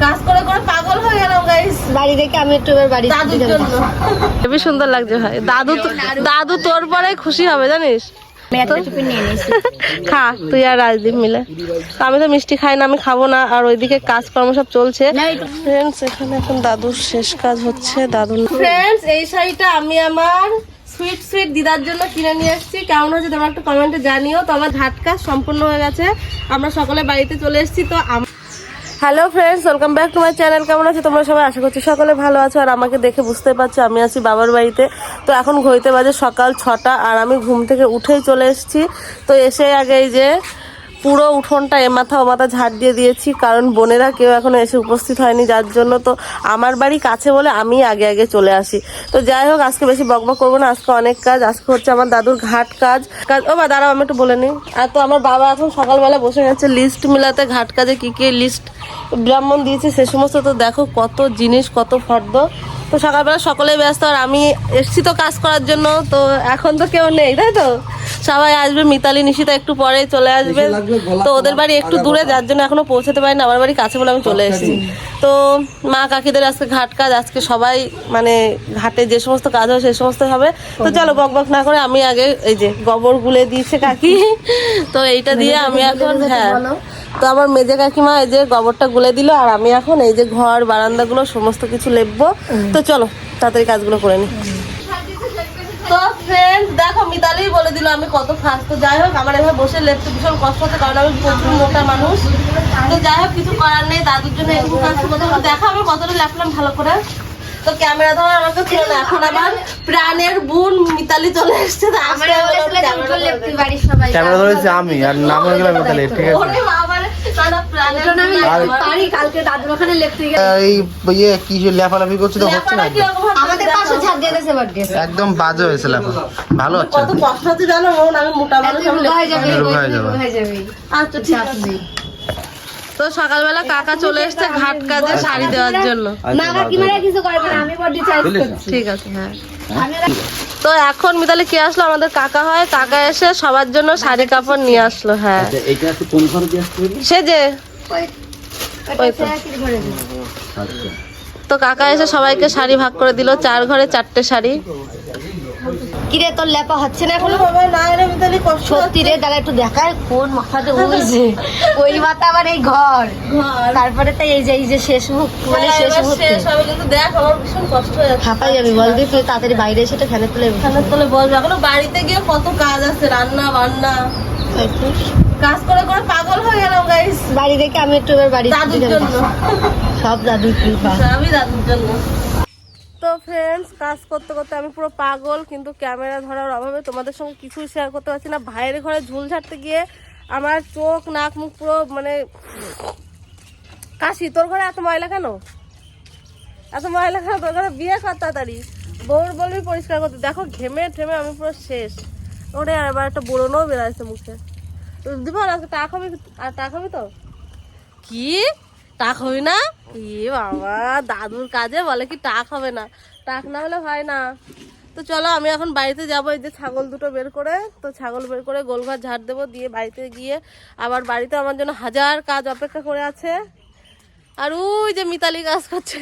কাজ করে করে পাগল হয়ে গেলাম গাইস বাড়ি থেকে আমি একটু এবার বাড়ি দাদুর জন্য। হেবি সুন্দর লাগছে ভাই। দাদু তো- দাদু তোর পরে খুশি হবে জানিস? খা তুই আর রাজদীপ মিলে। তো আমি তো মিষ্টি খাই না আমি খাব না আর ওইদিকে কাজকর্ম সব চলছে। ফ্রেন্ডস এখানে এখন দাদুর শেষ কাজ হচ্ছে দাদু ফ্রেন্ডস এই শাড়িটা আমি আমার সুইট সুইট দিদার জন্য কিনে নিয়ে এসেছি। কেমন হচ্ছে তোমার একটু কমেন্টে জানিও। তো আমার ঘাট কাজ সম্পূর্ণ হয়ে গেছে। আমরা সকলে বাড়িতে চলে এসেছি তো আম- hello friends welcome back to my channel কেমন আছে তোমরা সবাই? আশা করছি সকলে ভালো আছো আর আমাকে দেখে বুঝতে পারছ, আমি আছি বাবার বাড়িতে। তো এখন ঘড়িতে বাজে সকাল ছটা আর আমি ঘুম থেকে উঠেই চলে এসেছি। তো এসে আগে এই যে পুরো উঠোনটা এ মাথা ও মাথা ঝাড় দিয়ে দিয়েছি, কারণ বোনেরা কেউ এখনও এসে উপস্থিত হয়নি, যার জন্য তো আমার বাড়ি কাছে বলে আমি আগে আগে চলে আসি। তো যাই হোক, আজকে বেশি বকবক করব না, আজকে অনেক কাজ, আজকে হচ্ছে আমার দাদুর ঘাট কাজ। কাজ ও বা দাঁড়াও, আমি একটু বলে নিই। আর তো আমার বাবা এখন সকালবেলা বসে গেছে লিস্ট মিলাতে, ঘাট কাজে কি কি লিস্ট ব্রাহ্মণ দিয়েছে, সে সমস্ত তো দেখো, কত জিনিস, কত ফর্দ। তো সকালবেলা সকলেই ব্যস্ত আর আমি এসছি তো কাজ করার জন্য তো এখন তো কেউ নেই তাই তো? সবাই আসবে মিতালি নিশিতা একটু পরে চলে আসবে। তো ওদের বাড়ি একটু দূরে যার জন্য এখনও পৌঁছাতে পারি না আমার বাড়ি কাছে বলে আমি চলে এসেছি। তো মা কাকিদের আজকে ঘাট কাজ আজকে সবাই মানে ঘাটে যে সমস্ত কাজ হয় সেই সমস্ত হবে। তো চলো বক বক না করে আমি আগে এই যে গোবর গুলে দিয়েছে কাকি তো এইটা দিয়ে আমি এখন হ্যাঁ। তো আমার মেজে কাকিমা এই যে গোবরটা গুলে দিল আর আমি এখন এই যে ঘর বারান্দাগুলো সমস্ত কিছু লেপবো। তো চলো তাড়াতাড়ি কাজগুলো করে নি। তো ফ্রেন্ড দেখো মিতালি বলে দিল আমি কত ফাস্ট তো যাই হোক আমার এভাবে বসে লেপতে ভীষণ কষ্ট হচ্ছে কারণ আমি প্রচুর মোটা মানুষ। তো যাই হোক কিছু করার নেই দাদুর জন্য একটু কাজ করতে দেখো আমি কতটা লেপলাম ভালো করে। তো ক্যামেরা ধর আমাকে ছিল না এখন আমার প্রাণের বোন মিতালি চলে এসছে তো আজকে আমি ক্যামেরা ধরেছি আমি আর নাম হয়ে গেলাম তাহলে ঠিক আছে? ইয়ে কি লেফালাফি করছে তো হচ্ছে না একদম। বাজে হয়েছে লেফা। ভালো হচ্ছে কত কষ্ট হচ্ছে জানো আমি মোটা মানুষ আমি হয়ে যাবে রোগ হয়ে যাবে। হয়ে যাবে। আচ্ছা ঠিক আছে। তো সকালবেলা কাকা চলে এসছে ঘাট কাজে শাড়ি দেওয়ার জন্য। মা কাকিমারা কিছু করবে না আমি বার্থডে চাইজ ঠিক আছে হ্যাঁ। তো এখন মিতালি কে আসলো? আমাদের কাকা হয় কাকা এসে সবার জন্য শাড়ি কাপড় নিয়ে আসলো হ্যাঁ। এটা একটু কোন ঘরে দিয়ে আসতে সে যে। আচ্ছা। তো কাকা এসে সবাইকে শাড়ি ভাগ করে দিল চার ঘরে চারটে শাড়ি। কিরে তোর লেপা হচ্ছে না এখনও? সত্যি রে দাদা একটু দেখায় কোন মাথাতে যে ওই মাথা আবার এই ঘর। তারপরে তো এই যে এই যে শেষ মুখ মানে শেষ মুহূর্তে। শেষ কিন্তু দেখ আমার ভীষণ কষ্ট হয়ে যাচ্ছে। হাঁপাই যাবি বল দিই তুই তাড়াতাড়ি বাইরে এসে ফ্যানের তুলে ফ্যানের তলে বসবে। এখনও বাড়িতে গিয়ে কত কাজ আছে রান্না বান্না। কাজ করে করে পাগল হয়ে গেলাম গাইস বাড়ি থেকে আমি একটু এবার বাড়ি দাদুর জন্য। সব দাদুর কৃপা। আমি দাদুর জন্য। তো ফ্রেন্ডস কাজ করতে করতে আমি পুরো পাগল, কিন্তু ক্যামেরা ধরার অভাবে তোমাদের সঙ্গে কিছুই শেয়ার করতে পারছি না। ভাইয়ের ঘরে ঝুল ঝাড়তে গিয়ে আমার চোখ, নাক, মুখ পুরো মানে কাশি। তোর ঘরে এত ময়লা কেন? এত ময়লা কেন? তোর ঘরে বিয়ে কর তাড়াতাড়ি। বউর বলবি পরিষ্কার করতে। দেখো, ঘেমে ঠেমে আমি পুরো শেষ। ওরে, আর এবার একটা বুড়োনও বেড়াইছে মুখে। দিব আজকে টাকা খাবি? আর টাকা খাবি তো? কি? টাক হবে না? এ বাবা, দাদুর কাজে বলে কি টাক হবে না? টাক না হলে হয় না। তো চলো, আমি এখন বাড়িতে যাব। এই যে ছাগল দুটো বের করে, তো ছাগল বের করে গোলঘর ঝাড় দেবো। দিয়ে বাড়িতে গিয়ে আবার বাড়িতে আমার জন্য হাজার কাজ অপেক্ষা করে আছে। আর ওই যে মিতালি কাজ করছে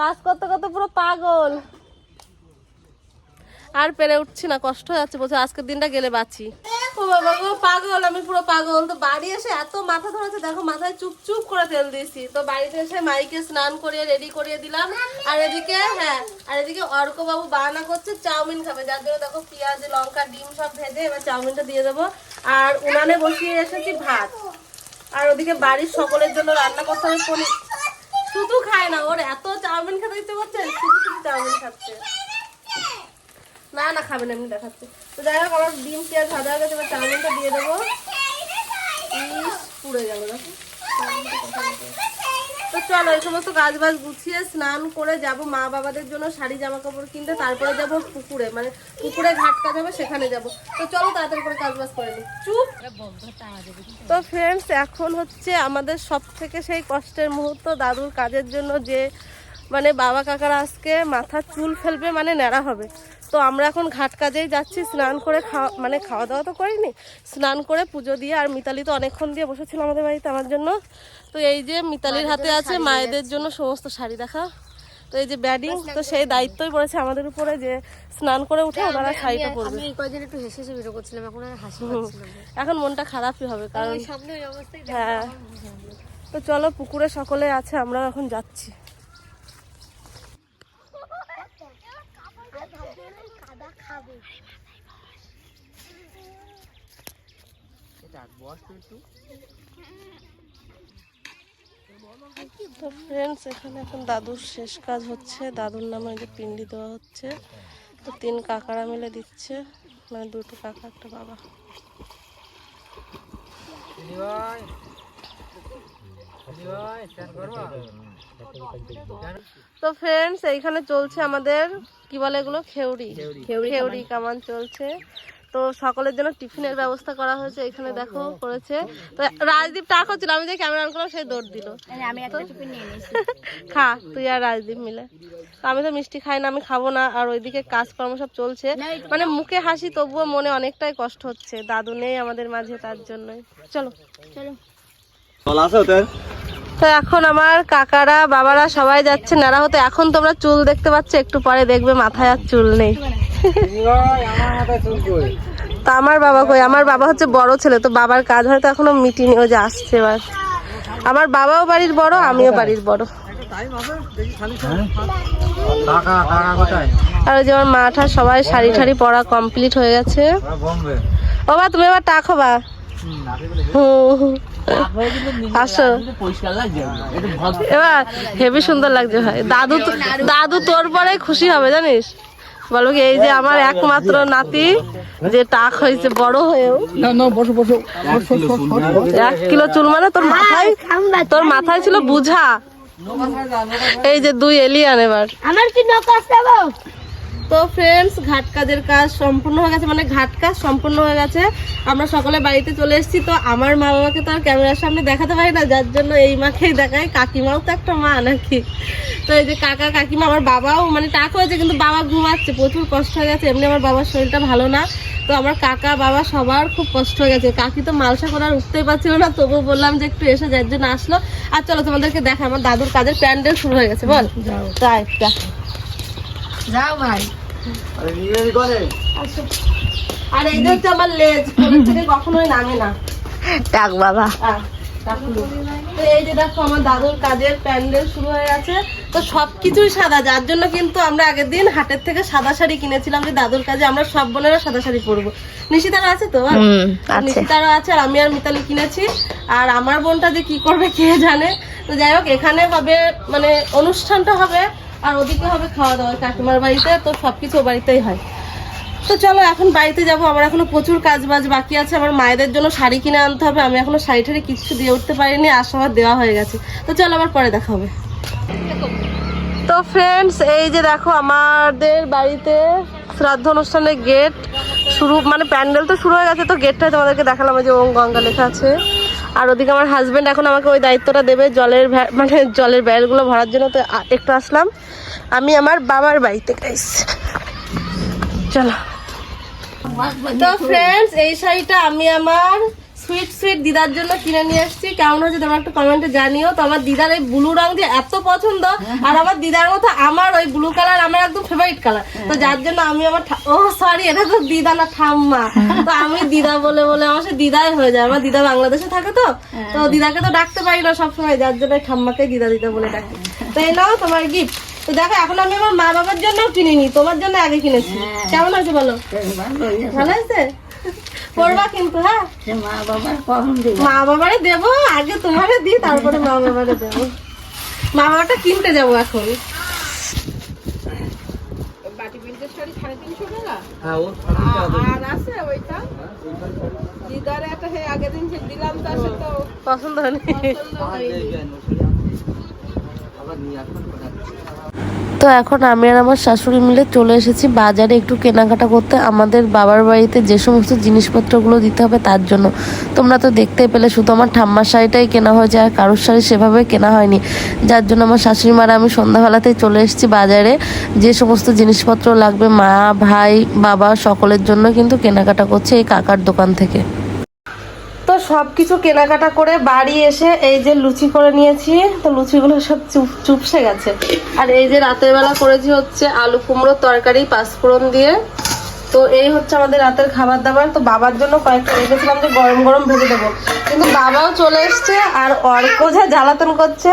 কাজ করতে করতে পুরো পাগল। আর পেরে উঠছি না, কষ্ট হয়ে যাচ্ছে, বলছে আজকের দিনটা গেলে বাঁচি। ও বাবা গো, পাগল, আমি পুরো পাগল। তো বাড়ি এসে এত মাথা ধরেছে, দেখো মাথায় চুপ চুপ করে তেল দিয়েছি। তো বাড়িতে এসে মাইকে স্নান করিয়ে রেডি করিয়ে দিলাম। আর এদিকে হ্যাঁ আর এদিকে অর্ক বাবু বাহানা করছে, চাউমিন খাবে। যার জন্য দেখো পেঁয়াজ, লঙ্কা, ডিম সব ভেজে এবার চাউমিনটা দিয়ে দেবো। আর উনানে বসিয়ে এসেছি ভাত। আর ওদিকে বাড়ির সকলের জন্য রান্না করতে হবে শুধু খায় না, ওর এত চাউমিন খেতে ইচ্ছে করছে, শুধু শুধু চাউমিন খাচ্ছে। না না, খাবে না এমনি দেখাচ্ছে। তো যাই হোক, আমার ডিম, পেঁয়াজ ভাজা হয়ে গেছে, এবার চাউমিনটা দিয়ে দেবো। পুড়ে গেল তো চলো, এই সমস্ত কাজ বাজ গুছিয়ে স্নান করে যাব মা বাবাদের জন্য শাড়ি জামা কাপড় কিনতে, তারপরে যাব পুকুরে মানে পুকুরে ঘাট কাজ হবে, সেখানে যাব। তো চলো, তাড়াতাড়ি করে কাজ বাজ করে চুপ! তো ফ্রেন্ডস এখন হচ্ছে আমাদের সব থেকে সেই কষ্টের মুহূর্ত, দাদুর কাজের জন্য যে মানে বাবা কাকারা আজকে মাথার চুল ফেলবে মানে ন্যাড়া হবে। তো আমরা এখন ঘাট কাজেই যাচ্ছি স্নান করে খাওয়া মানে খাওয়া দাওয়া তো করিনি স্নান করে পুজো দিয়ে আর মিতালি তো অনেকক্ষণ দিয়ে বসেছিল আমাদের বাড়িতে আমার জন্য। তো এই যে মিতালির হাতে আছে মায়েদের জন্য সমস্ত শাড়ি দেখা। তো এই যে ব্যাডিং তো সেই দায়িত্বই পড়েছে আমাদের উপরে যে স্নান করে উঠে ওনারা শাড়িটা পরবে। আমি এই কয়দিন একটু হেসে হেসে ভিডিও করছিলাম এখন আর হাসি এখন মনটা খারাপই হবে কারণ সামনে ওই অবস্থায় হ্যাঁ। তো চলো পুকুরে সকলে আছে আমরাও এখন যাচ্ছি। তো ফ্রেন্ডস এখানে এখন দাদুর শেষ কাজ হচ্ছে। দাদুর নামে ওই যে পিন্ডি দেওয়া হচ্ছে। তো তিন কাকারা মিলে দিচ্ছে। মানে দুটো কাকা একটা বাবা। তো ফ্রেন্ডস এইখানে চলছে আমাদের কি বলে এগুলো? খেউড়ি। খেউড়ি কামান চলছে। তো সকলের জন্য টিফিনের ব্যবস্থা করা হয়েছে এখানে দেখো করেছে। তো রাজদীপ টাক হচ্ছিল আমি যে ক্যামেরা অন করলাম সেই দৌড় দিল। আমি একটা টিফিন নিয়ে নিয়েছি। খা তুই আর রাজদীপ মিলে। তো আমি তো মিষ্টি খাই না আমি খাব না আর ওইদিকে কাজকর্ম সব চলছে। মানে মুখে হাসি তবুও মনে অনেকটাই কষ্ট হচ্ছে। দাদু নেই আমাদের মাঝে তার জন্যই। চলো। চলো। তো এখন আমার কাকারা বাবারা সবাই যাচ্ছে। নারা হতে এখন তোমরা চুল দেখতে পাচ্ছ একটু পরে দেখবে মাথায় আর চুল নেই। তো আমার বাবা কই? আমার বাবা হচ্ছে বড় ছেলে, তো বাবার কাজ হয়তো এখনও মিটিনি ও যে আসছে এবার। আমার বাবাও বাড়ির বড়, আমিও বাড়ির বড়। আর ওই যে আমার মাঠা সবাই শাড়ি ঠাড়ি পরা কমপ্লিট হয়ে গেছে। ও বা তুমি এবার টাক হবা। আসো। এবার হেভি সুন্দর লাগছে ভাই। দাদু দাদু তোর পরে খুশি হবে, জানিস? বলব কি এই যে আমার একমাত্র নাতি যে টাক হয়েছে বড় হয়েও। না না বসো বসো। এক কিলো চুল মানে? তোর মাথায় তোর মাথায় ছিল বুঝা। এই যে দুই এলিয়ান এবার। আমার কি নকাশ দেবো তো ফ্রেন্ডস ঘাট কাজের কাজ সম্পূর্ণ হয়ে গেছে মানে ঘাট কাজ সম্পূর্ণ হয়ে গেছে। আমরা সকলে বাড়িতে চলে এসেছি তো আমার মা বাবাকে তো আর ক্যামেরার সামনে দেখাতে পারি না যার জন্য এই মাকেই দেখাই। কাকিমাও তো একটা মা নাকি? তো এই যে কাকা কাকিমা আমার বাবাও মানে টাক হয়েছে কিন্তু বাবা ঘুমাচ্ছে প্রচুর কষ্ট হয়ে গেছে। এমনি আমার বাবার শরীরটা ভালো না তো আমার কাকা বাবা সবার খুব কষ্ট হয়ে গেছে। কাকি তো মালসা করে আর উঠতেই পারছিল না তবুও বললাম যে একটু এসে যার জন্য আসলো। আর চলো তোমাদেরকে দেখা আমার দাদুর কাজের প্যান্ডেল শুরু হয়ে গেছে বল। তাই দেখ। যাও ভাই। আরে নিয়ে করে আর এই যে আমার লেজ কোলের থেকে কখনোই নামে না। ডাক বাবা। এই যে দেখো আমার দাদুর কাজের প্যান্ডেল শুরু হয়ে গেছে। তো সবকিছুই সাদা যার জন্য কিন্তু আমরা আগের দিন হাটের থেকে সাদা শাড়ি কিনেছিলাম যে দাদুর কাজে আমরা সব বোনেরা সাদা শাড়ি পরবো। নিশিতারও আছে তো? আর? নিশিতারও আছে আর আমি আর মিতালি কিনেছি। আর আমার বোনটা যে কি করবে কে জানে? তো যাই হোক এখানে হবে মানে অনুষ্ঠানটা হবে। আর ওদিকে হবে খাওয়া দাওয়া, কাকিমার বাড়িতে, তো সবকিছু ও বাড়িতেই হয়। তো চলো, এখন বাড়িতে যাব। আমার এখনও প্রচুর কাজ বাজ বাকি আছে। আমার মায়েদের জন্য শাড়ি কিনে আনতে হবে। আমি এখনও শাড়ি টাড়ি কিচ্ছু দিয়ে উঠতে পারিনি। আর সবার দেওয়া হয়ে গেছে। তো চলো, আবার পরে দেখা হবে। তো ফ্রেন্ডস এই যে দেখো, আমাদের বাড়িতে শ্রাদ্ধ অনুষ্ঠানের গেট শুরু মানে প্যান্ডেল তো শুরু হয়ে গেছে। তো গেটটা তোমাদেরকে দেখালাম। যে ওম গঙ্গা লেখা আছে। আর ওদিকে আমার হাজব্যান্ড এখন আমাকে ওই দায়িত্বটা দেবে জলের মানে জলের ব্যারেলগুলো ভরার জন্য। তো একটু আসলাম। আমি আমার বাবার বাড়িতে গাইস চলো। তো ফ্রেন্ডস এই শাড়িটা আমি আমার সুইট সুইট দিদার জন্য কিনে নিয়ে এসেছি। কেমন হচ্ছে তোমার একটু কমেন্টে জানিও। তো আমার দিদার এই ব্লু রং যে এত পছন্দ আর আমার দিদার মতো আমার ওই ব্লু কালার আমার একদম ফেভারিট কালার তো যার জন্য আমি আমার ও সরি এটা তো দিদা না ঠাম্মা। তো আমি দিদা বলে বলে আমার সে দিদাই হয়ে যায়। আমার দিদা বাংলাদেশে থাকে তো। তো দিদাকে তো ডাকতে পারি না সবসময় যার জন্য ঠাম্মাকে দিদা দিদা বলে ডাকি। তো এই নাও তোমার গিফট তো দেখো এখন আমি আমার মা বাবার জন্য কিনিনি তোমার জন্য আগে কিনেছি। কেমন আছে বলো? ভালো আছে পড়বা কিন্তু হ্যাঁ? মা বাবার মা বাবারে দেবো আগে তোমারে দিই তারপরে মা বাবারে দেবো। মা বাবাটা কিনতে যাব এখন। হ্যাঁ ও। পছন্দ হয়নি। তো এখন আমি আর আমার শাশুড়ি মিলে চলে এসেছি বাজারে একটু কেনাকাটা করতে। আমাদের বাবার বাড়িতে যে সমস্ত জিনিসপত্রগুলো দিতে হবে তার জন্য। তোমরা তো দেখতে পেলে, শুধু আমার ঠাম্মার শাড়িটাই কেনা হয়েছে আর কারোর শাড়ি সেভাবে কেনা হয়নি। যার জন্য আমার শাশুড়ি মারা আমি সন্ধ্যাবেলাতেই চলে এসেছি বাজারে। যে সমস্ত জিনিসপত্র লাগবে, মা, ভাই, বাবা সকলের জন্য কিন্তু কেনাকাটা করছে এই কাকার দোকান থেকে। তো সব কিছু কেনাকাটা করে বাড়ি এসে এই যে লুচি করে নিয়েছি তো লুচিগুলো সব চুপ চুপসে গেছে। আর এই যে রাতের বেলা করেছি হচ্ছে আলু কুমড়োর তরকারি পাঁচফোড়ন দিয়ে। তো এই হচ্ছে আমাদের রাতের খাবার দাবার। তো বাবার জন্য কয়েকটা রেখেছিলাম যে গরম গরম ভেজে দেবো। কিন্তু বাবাও চলে এসছে আর অর্ক যা জ্বালাতন করছে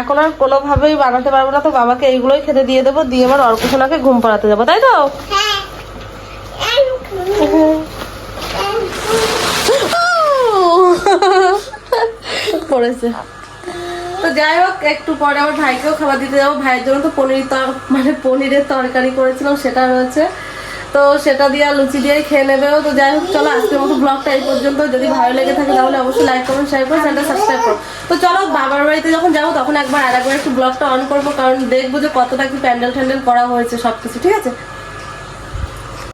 এখন আর কোনোভাবেই বানাতে পারব না। তো বাবাকে এইগুলোই খেতে দিয়ে দেবো। দিয়ে আবার অর্ক সোনাকে ঘুম পাড়াতে যাব। তাই তো? পড়েছে। তো যাই হোক, একটু পরে আমার ভাইকেও খাবার দিতে যাব। ভাইয়ের জন্য তো পনির মানে পনিরের তরকারি করেছিলাম, সেটা রয়েছে। তো সেটা দিয়ে লুচি দিয়ে খেয়ে নেবেও। তো যাই হোক, চলো আজকের মতো ব্লগটা এই পর্যন্ত। যদি ভালো লেগে থাকে তাহলে অবশ্যই লাইক করুন শেয়ার করুন চ্যানেলটা সাবস্ক্রাইব করুন তো চলো, বাবার বাড়িতে যখন যাব, তখন একবার আর একবার একটু ব্লগটা অন করব, কারণ দেখব যে কতটা কি প্যান্ডেল ট্যান্ডেল করা হয়েছে সবকিছু, ঠিক আছে?